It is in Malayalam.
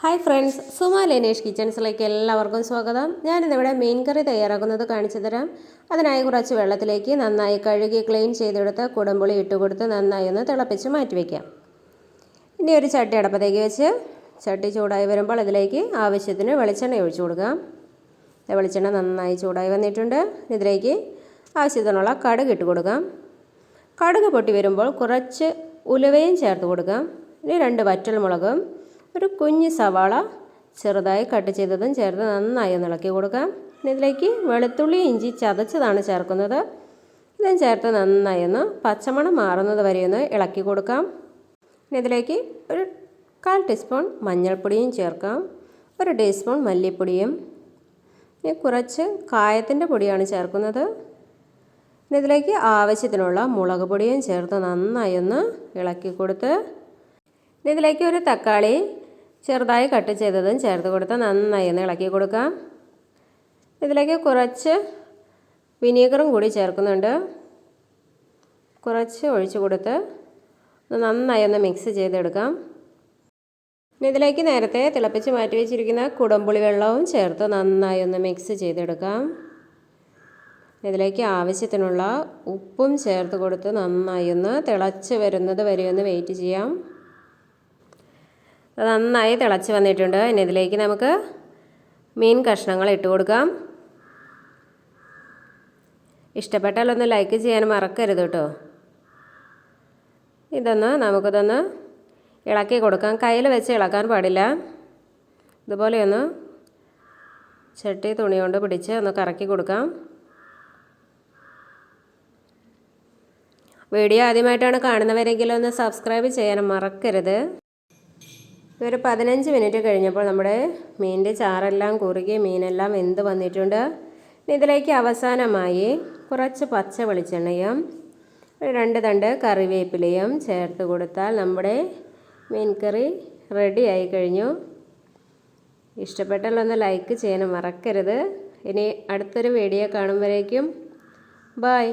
ഹായ് ഫ്രണ്ട്സ് സുമ ലേനേഷ് കിച്ചൺസിലേക്ക് എല്ലാവർക്കും സ്വാഗതം. ഞാനിന്നിവിടെ മീൻ കറി തയ്യാറാക്കുന്നത് കാണിച്ചു തരാം. അതിനായി കുറച്ച് വെള്ളത്തിലേക്ക് നന്നായി കഴുകി ക്ലീൻ ചെയ്തെടുത്ത് കുടമ്പുളി ഇട്ട് കൊടുത്ത് നന്നായി ഒന്ന് തിളപ്പിച്ച് മാറ്റി വയ്ക്കാം ഇനി ഒരു ചട്ടി അടപ്പത്തേക്ക് വെച്ച് ചട്ടി ചൂടായി വരുമ്പോൾ ഇതിലേക്ക് ആവശ്യത്തിന് വെളിച്ചെണ്ണ ഒഴിച്ചു കൊടുക്കാം. വെളിച്ചെണ്ണ നന്നായി ചൂടായി വന്നിട്ടുണ്ട്. ഇതിലേക്ക് ആവശ്യത്തിനുള്ള കടുക് ഇട്ട് കൊടുക്കാം. കടുക് പൊട്ടി വരുമ്പോൾ കുറച്ച് ഉലുവയും ചേർത്ത് കൊടുക്കാം. ഇനി രണ്ട് വറ്റൽമുളകും ഒരു കുഞ്ഞ് സവാള ചെറുതായി കട്ട് ചെയ്തതും ചേർത്ത് നന്നായി ഒന്ന് ഇളക്കി കൊടുക്കാം. ഇതിലേക്ക് വെളുത്തുള്ളി ഇഞ്ചി ചതച്ചതാണ് ചേർക്കുന്നത്. ഇതും ചേർത്ത് നന്നായി ഒന്ന് പച്ചമണം മാറുന്നത് വരെ ഒന്ന് ഇളക്കി കൊടുക്കാം. ഇതിലേക്ക് ഒരു കാൽ ടീസ്പൂൺ മഞ്ഞൾപ്പൊടിയും ചേർക്കാം. ഒരു ടീസ്പൂൺ മല്ലിപ്പൊടിയും. ഇനി കുറച്ച് കായത്തിന്റെ പൊടിയാണ് ചേർക്കുന്നത്. ഇതിലേക്ക് ആവശ്യത്തിനുള്ള മുളക് പൊടിയും ചേർത്ത് നന്നായി ഒന്ന് ഇളക്കി കൊടുത്ത് ഇതിലേക്ക് ഒരു തക്കാളി ചെറുതായി കട്ട് ചെയ്തതും ചേർത്ത് കൊടുത്ത് നന്നായി ഒന്ന് ഇളക്കി കൊടുക്കാം. ഇതിലേക്ക് കുറച്ച് വിനീഗറും കൂടി ചേർക്കുന്നുണ്ട്. കുറച്ച് ഒഴിച്ചു കൊടുത്ത് നന്നായി ഒന്ന് മിക്സ് ചെയ്തെടുക്കാം. ഇതിലേക്ക് നേരത്തെ തിളപ്പിച്ച് മാറ്റി വെച്ചിരിക്കുന്ന കുടംപുളി വെള്ളവും ചേർത്ത് നന്നായി ഒന്ന് മിക്സ് ചെയ്തെടുക്കാം. ഇതിലേക്ക് ആവശ്യത്തിനുള്ള ഉപ്പും ചേർത്ത് കൊടുത്ത് നന്നായി ഒന്ന് തിളച്ച് വരുന്നത് വരെ ഒന്ന് വെയിറ്റ് ചെയ്യാം. നന്നായി തിളച്ച് വന്നിട്ടുണ്ട്. ഇനി ഇതിലേക്ക് നമുക്ക് മീൻ കഷ്ണങ്ങൾ ഇട്ട് കൊടുക്കാം. ഇഷ്ടപ്പെട്ടാൽ ഒന്ന് ലൈക്ക് ചെയ്യാൻ മറക്കരുത് കേട്ടോ. ഇതൊന്ന് നമുക്കിതൊന്ന് ഇളക്കി കൊടുക്കാം. കയ്യിൽ വെച്ച് ഇളക്കാൻ പാടില്ല. ഇതുപോലെ ഒന്ന് ചട്ടി തുണി കൊണ്ട് പിടിച്ച് ഒന്ന് കറക്കി കൊടുക്കാം. വീഡിയോ ആദ്യമായിട്ടാണ് കാണുന്നവരെങ്കിലും ഒന്ന് സബ്സ്ക്രൈബ് ചെയ്യാൻ മറക്കരുത്. ഒരു പതിനഞ്ച് മിനിറ്റ് കഴിഞ്ഞപ്പോൾ നമ്മുടെ മീനിന്റെ ചാറെല്ലാം കുറുകി മീനെല്ലാം വെന്ത് വന്നിട്ടുണ്ട്. ഇതിലേക്ക് അവസാനമായി കുറച്ച് പച്ച വെളിച്ചെണ്ണയും രണ്ട് തണ്ട് കറിവേപ്പിലയും ചേർത്ത് കൊടുത്താൽ നമ്മുടെ മീൻ കറി റെഡി ആയി കഴിഞ്ഞു. ഒന്ന് ലൈക്ക് ചെയ്യാൻ മറക്കരുത്. ഇനി അടുത്തൊരു വീഡിയോ കാണുമ്പോഴേക്കും. ബായ്